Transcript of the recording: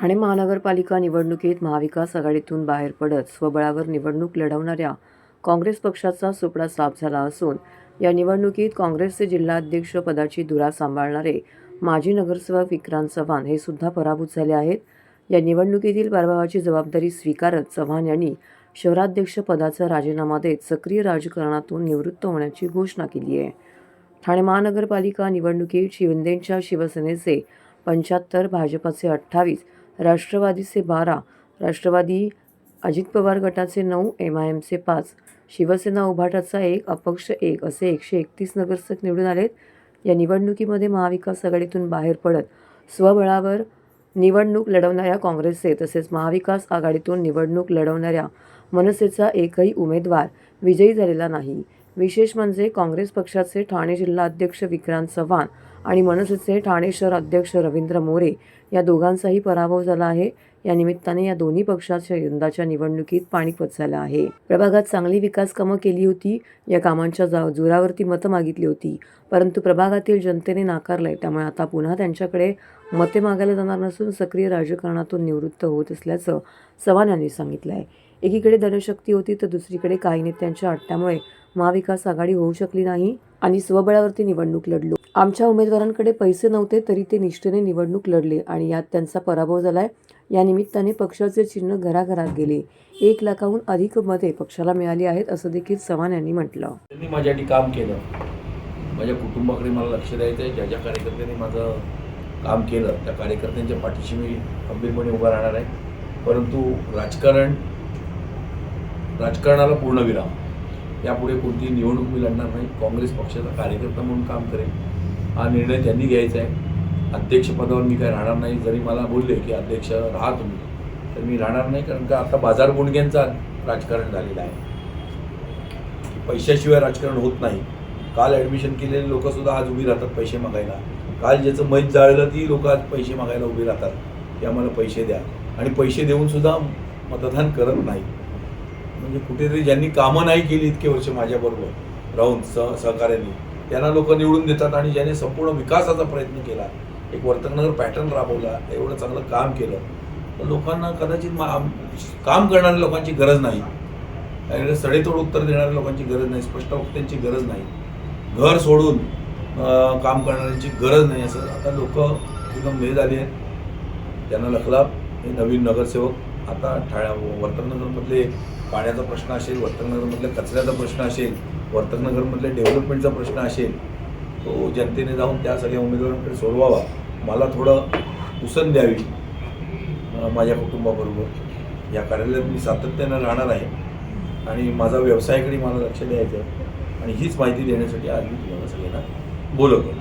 ठाणे महानगरपालिका निवडणुकीत महाविकास आघाडीतून बाहेर पडत स्वबळावर निवडणूक लढवणाऱ्या काँग्रेस पक्षाचा सुपडा साफ झाला असून या निवडणुकीत काँग्रेसचे जिल्हाध्यक्ष पदाची धुरा सांभाळणारे माजी नगरसेवक विक्रांत चव्हाण हे सुद्धा पराभूत झाले आहेत. या निवडणुकीतील पराभवाची जबाबदारी स्वीकारत चव्हाण यांनी शहराध्यक्ष पदाचा राजीनामा देत सक्रिय राजकारणातून निवृत्त होण्याची घोषणा केली आहे. ठाणे महानगरपालिका निवडणुकीत शिवंदेंच्या शिवसेनेचे पंच्याहत्तर भाजपाचे अठ्ठावीस राष्ट्रवादीचे बारा राष्ट्रवादी अजित पवार गटाचे नऊ एम आय एमचे पाच शिवसेना उभाटाचा एक अपक्ष एक असे एकशे एकतीस नगरसेवक निवडून आलेत. या निवडणुकीमध्ये महाविकास आघाडीतून बाहेर पडत स्वबळावर निवडणूक लढवणाऱ्या काँग्रेसचे तसेच महाविकास आघाडीतून निवडणूक लढवणाऱ्या मनसेचा एकही उमेदवार विजयी झालेला नाही. विशेष म्हणजे काँग्रेस पक्षाचे ठाणे जिल्हा अध्यक्ष विक्रांत चव्हाण आणि मनसेचे ठाणे शहर अध्यक्ष रवींद्र मोरे या दोघांचाही पराभव झाला आहे. या निमित्ताने या दोन्ही पक्षाच्या यंदाच्या निवडणुकीत पाणीपत झालं आहे. प्रभागात चांगली विकास कामं केली होती. या कामांच्या जा जोरावरती मतं मागितली होती. परंतु प्रभागातील जनतेने नाकारलंय. त्यामुळे आता पुन्हा त्यांच्याकडे मते मागायला जाणार नसून सक्रिय राजकारणातून निवृत्त होत असल्याचं चव्हाण यांनी सांगितलं आहे एकीकडे धनशक्ती होती तर दुसरीकडे काही नेत्यांच्या अट्ट्यामुळे महाविकास आघाडी होऊ शकली नाही आणि स्वबळावरती निवडणूक लढलो. आमच्या उमेदवारांकडे पैसे नव्हते तरी ते निष्ठेने निवडणूक लढले आणि यात त्यांचा पराभव झालाय. या निमित्ताने पक्षाचे चिन्ह घराघरात गेले. एक लाखाहून अधिक मते पक्षाला मिळाली आहेत असं देखील चव्हाण यांनी म्हटलं. त्यांनी माझ्यासाठी काम केलं. माझ्या कुटुंबाकडे मला लक्ष द्यायचं आहे ज्या ज्या कार्यकर्त्यांनी माझं काम केलं त्या कार्यकर्त्यांच्या पाठीशी मी खंबीरपणे उभा राहणार आहे. परंतु राजकारण राजकारणाला पूर्णविराम. यापुढे कोणतीही निवडणूक मी लढणार नाही. काँग्रेस पक्षाचा कार्यकर्ता म्हणून काम करेन. हा निर्णय त्यांनी घ्यायचा आहे. अध्यक्षपदावर मी काय राहणार नाही. जरी मला बोलले की अध्यक्ष राहा तुम्ही तर मी राहणार नाही कारण का आता बाजार गुणग्यांचा राजकारण झालेलं आहे. पैशाशिवाय राजकारण होत नाही. काल ॲडमिशन केलेले लोकंसुद्धा आज उभी राहतात पैसे मागायला. काल ज्याचं मैत जाळलं ती लोक आज पैसे मागायला उभी राहतात. की आम्हाला पैसे द्या. आणि पैसे देऊन सुद्धा मतदान करत नाही. म्हणजे कुठेतरी ज्यांनी कामं नाही केली इतके वर्ष माझ्याबरोबर राहून सह सहकार्याने त्यांना लोक निवडून देतात आणि ज्याने संपूर्ण विकासाचा प्रयत्न केला एक वर्तनगर पॅटर्न राबवला एवढं चांगलं काम केलं तर लोकांना कदाचित मा काम करणाऱ्या लोकांची गरज नाही. आणि सडेतोड उत्तर देणाऱ्या लोकांची गरज नाही स्पष्ट वक्त्यांची गरज नाही. घर सोडून काम करणाऱ्यांची गरज नाही असं आता लोक एकदम मेज आली आहेत. त्यांना लखलाप हे नवीन नगरसेवक आता ठाळ्या वर्तकनगरमधले पाण्याचा प्रश्न असेल वर्तकनगरमधल्या कचऱ्याचा प्रश्न असेल वर्तकनगरमधल्या डेव्हलपमेंटचा प्रश्न असेल तो जनतेने जाऊन त्या सगळ्या उमेदवारांकडे सोडवावा. मला थोडं उसन द्यावी माझ्या कुटुंबाबरोबर. या कार्यालयात मी सातत्यानं राहणार आहे आणि माझा व्यवसायाकडे मला लक्ष द्यायचं आहे. आणि हीच माहिती देण्यासाठी आज मी तुम्हाला सगळ्यांना बोलवतो